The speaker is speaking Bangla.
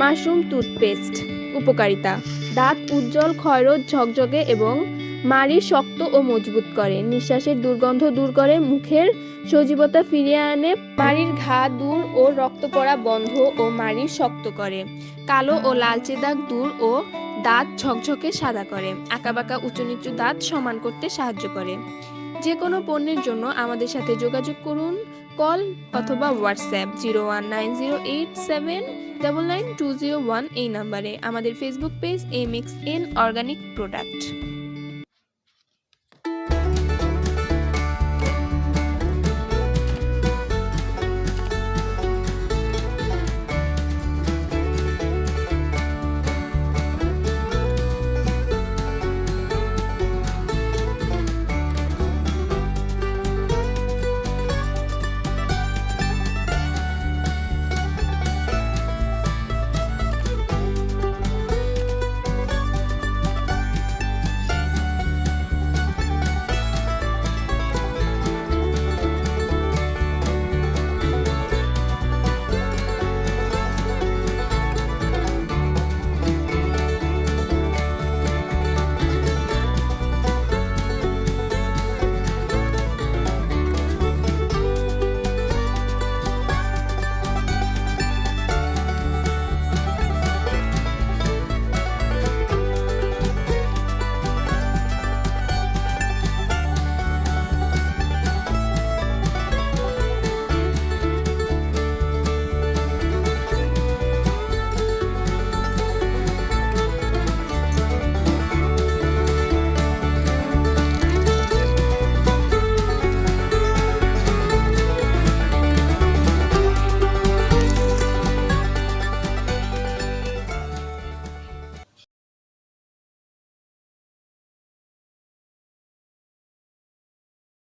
মাশরুম টুথপেস্ট, উপকারিতা। দাঁত উজ্জ্বল ক্ষয়রোধ ঝকঝকে এবং মাড়ি শক্ত ও মজবুত করে। নিঃশ্বাসের দুর্গন্ধ দূর করে, মুখের সজীবতা ফিরিয়ে আনে, মাড়ির ঘা দূর ও রক্ত পড়া বন্ধ ও মাড়ি শক্ত করে। কালো ও লালচে দাগ দূর ও দাঁত ঝকঝকে সাদা করে। আঁকাবাঁকা উঁচু নিচু দাঁত সমান করতে সাহায্য করে। যে কোনো পণ্যের জন্য আমাদের সাথে যোগাযোগ করুন, কল অথবা WhatsApp zero one nine zero eight seven double nine two zero one এই নাম্বারে। আমাদের Facebook page M X N organic product